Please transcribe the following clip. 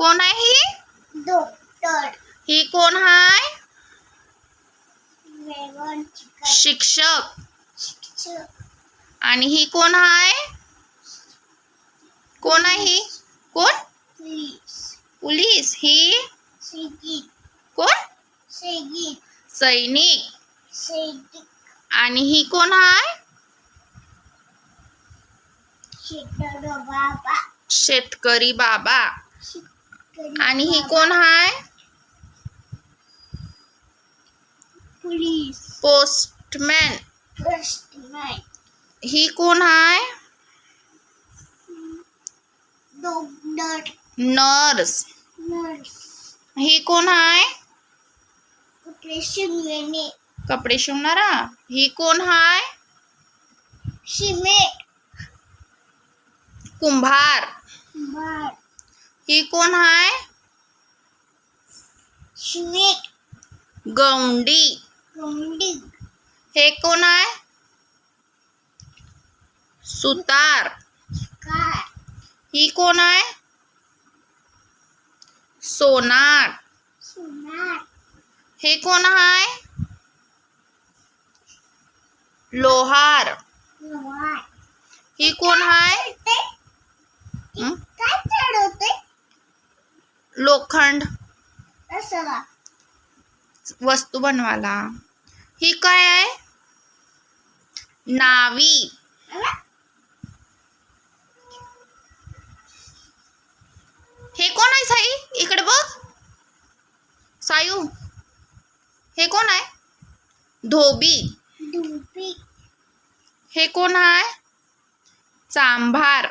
कोण आहे ही? डॉक्टर ही कोण हाय जेवण शिक्षक. आणि ही कोण हाय कोण आहे ही? कोण पोलीस. ही? कोण सैनिक. आणि ही कोण हाय शेतकरी बाबा. आणि ही. कोण हाय? पोलीस पोस्टमॅन पोस्टमॅन ही कोण हाय? डॉक्टर नर्स ही कोण हाय? ऑपरेशन वेणे कपडे शिवणारा? ही कोण हाय? सिमेंट कुंभार. बार ही कोण हाय सिमेंट गौंडी गंडी हे कोण आहे सुतार कार ही कोण आहे सोनार सोनार हे कोण आहे लोहार लोहार ही कोण आहे ते हं? काय चढवते लोखंड वस्तू बनवायला. ही काय आहे? नावी. हे कोण आहे साई? इकडे बघ. सायू हे कोण आहे? धोबी. हे कोण आहे? चांभार.